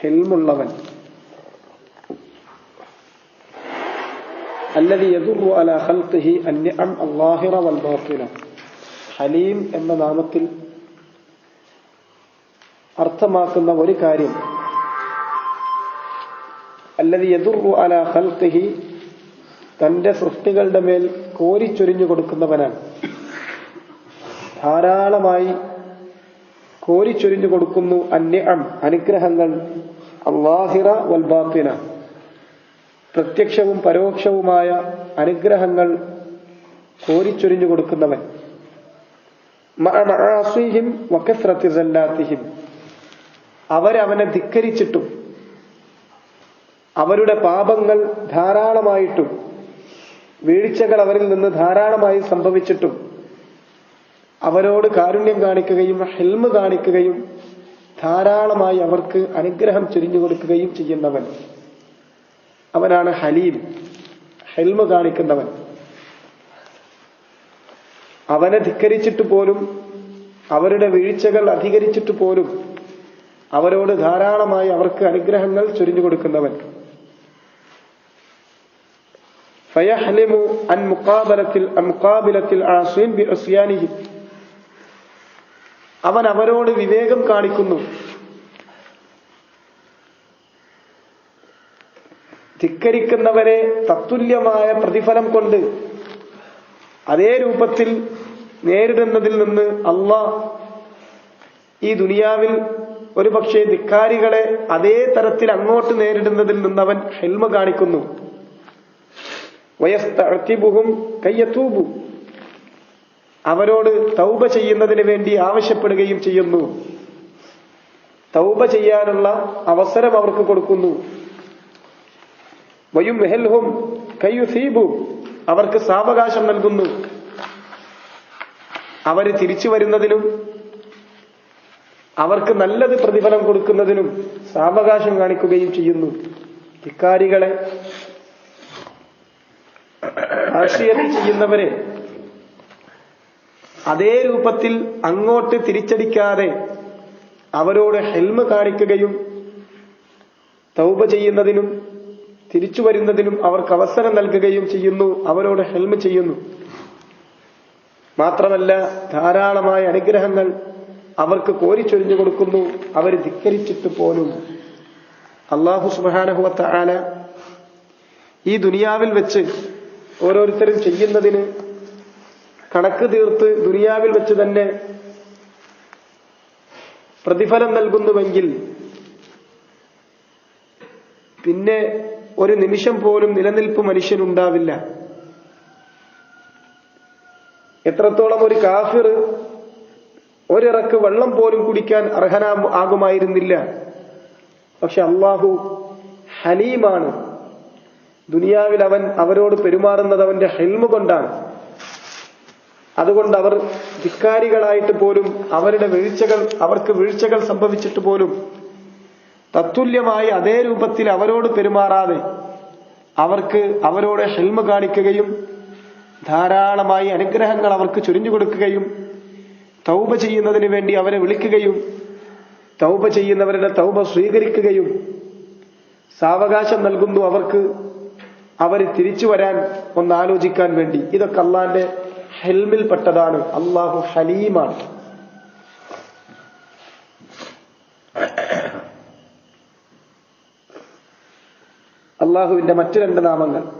ഹിൽമുള്ളവൻ. ഹലീം എന്ന നാമത്തിൽ അർത്ഥമാക്കുന്ന ഒരു കാര്യം. അല്ലതി യദുറു അല ഹൽഖിഹി തന്റെ സൃഷ്ടികളുടെ മേൽ കോരിച്ചൊരിഞ്ഞു കൊടുക്കുന്നവനാണ്. ധാരാളമായി കോരിച്ചൊരിഞ്ഞു കൊടുക്കുന്നു അന്യം അനുഗ്രഹങ്ങൾ അള്ളാഹിറ വൽബാത്തിന പ്രത്യക്ഷവും പരോക്ഷവുമായ അനുഗ്രഹങ്ങൾ കോരിച്ചൊരിഞ്ഞു കൊടുക്കുന്നവൻ. അവരവനെ ധിക്കരിച്ചിട്ടും അവരുടെ പാപങ്ങൾ ധാരാളമായിട്ടും വീഴ്ചകൾ അവരിൽ നിന്ന് ധാരാളമായി സംഭവിച്ചിട്ടും അവരോട് കാരുണ്യം കാണിക്കുകയും ഹെൽമ് കാണിക്കുകയും ധാരാളമായി അവർക്ക് അനുഗ്രഹം ചൊരിഞ്ഞു കൊടുക്കുകയും ചെയ്യുന്നവൻ. അവനാണ് ഹലീം ഹെൽമ് കാണിക്കുന്നവൻ. അവനെ ധിക്കരിച്ചിട്ട് പോലും അവരുടെ വീഴ്ചകൾ അധികരിച്ചിട്ട് പോലും അവരോട് ധാരാളമായി അവർക്ക് അനുഗ്രഹങ്ങൾ ചൊരിഞ്ഞു കൊടുക്കുന്നവൻ. ഫയഹ്ലിമു അൻ മുഖാബലത്തിൽ മുഖാബിലത്തിൽ ആസ്വീൻ ബി അസ്യാനിഹി അവൻ അവരോട് വിവേകം കാണിക്കുന്നു. ധിക്കരിക്കുന്നവരെ തത്തുല്യമായ പ്രതിഫലം കൊണ്ട് അതേ രൂപത്തിൽ നേരിടുന്നതിൽ നിന്ന് അള്ളാഹ് ഈ ദുനിയാവിൽ ഒരു പക്ഷേ ധിക്കാരികളെ അതേ തരത്തിൽ അങ്ങോട്ട് നേരിടുന്നതിൽ നിന്ന് അവൻ ഹെൽമ കാണിക്കുന്നു. വയസ്തൂബും കയ്യത്തൂബു. അവരോട് തൗബ ചെയ്യുന്നതിന് വേണ്ടി ആവശ്യപ്പെടുകയും ചെയ്യുന്നു. തൗബ ചെയ്യാനുള്ള അവസരം അവർക്ക് കൊടുക്കുന്നു. വയും മെഹൽഹും കയ്യുസീബു അവർക്ക് സാവകാശം നൽകുന്നു. അവർ തിരിച്ചു വരുന്നതിനും അവർക്ക് നല്ലത് പ്രതിഫലം കൊടുക്കുന്നതിനും സാവകാശം കാണിക്കുകയും ചെയ്യുന്നു. ഇക്കാരികളെ ആശ്രയത്തിൽ ചെയ്യുന്നവരെ അതേ രൂപത്തിൽ അങ്ങോട്ട് തിരിച്ചടിക്കാതെ അവരോട് ഹെൽമ കാണിക്കുകയും തൗബ ചെയ്യുന്നതിനും തിരിച്ചു വരുന്നതിനും അവർക്ക് അവസരം നൽകുകയും ചെയ്യുന്നു അവരോട് ഹെൽമ ചെയ്യുന്നു. മാത്രമല്ല ധാരാളമായ അനുഗ്രഹങ്ങൾ അവർക്ക് കോരിച്ചൊരിഞ്ഞു കൊടുക്കുന്നു അവർ ധിക്കരിച്ചിട്ട് പോലും. അള്ളാഹു സുബാനഹുവത്ത ആല ഈ ദുനിയാവിൽ വെച്ച് ഓരോരുത്തരും ചെയ്യുന്നതിന് കണക്ക് തീർത്ത് ദുനിയാവിൽ വെച്ച് തന്നെ പ്രതിഫലം നൽകുന്നുവെങ്കിൽ പിന്നെ ഒരു നിമിഷം പോലും നിലനിൽപ്പ് മനുഷ്യനുണ്ടാവില്ല. എത്രത്തോളം ഒരു കാഫിർ ഒരിറക്ക് വെള്ളം പോലും കുടിക്കാൻ അർഹനാ ആകുമായിരുന്നില്ല. പക്ഷെ അള്ളാഹു ഹലീമാണ് ദുനിയാവിൽ അവൻ അവരോട് പെരുമാറുന്നത് അവന്റെ ഹെൽമ കൊണ്ടാണ്. അതുകൊണ്ട് അവർ ധിക്കാരികളായിട്ട് പോലും അവരുടെ വീഴ്ചകൾ അവർക്ക് വീഴ്ചകൾ സംഭവിച്ചിട്ട് പോലും തത്തുല്യമായി അതേ രൂപത്തിൽ അവരോട് പെരുമാറാതെ അവർക്ക് അവരോട് ഹെൽമ കാണിക്കുകയും ധാരാളമായി അനുഗ്രഹങ്ങൾ അവർക്ക് ചൊരിഞ്ഞു കൊടുക്കുകയും തൗബ ചെയ്യുന്നതിന് വേണ്ടി അവരെ വിളിക്കുകയും തൗബ ചെയ്യുന്നവരുടെ തൗബ സ്വീകരിക്കുകയും സാവകാശം നൽകുന്നു അവർക്ക് അവർ തിരിച്ചു വരാൻ ഒന്ന് ആലോചിക്കാൻ വേണ്ടി. ഇതൊക്കെ അള്ളാന്റെ ഹെൽമിൽപ്പെട്ടതാണ്. അള്ളാഹു ഹലീമാണ്. അള്ളാഹുവിന്റെ മറ്റു രണ്ട് നാമങ്ങൾ.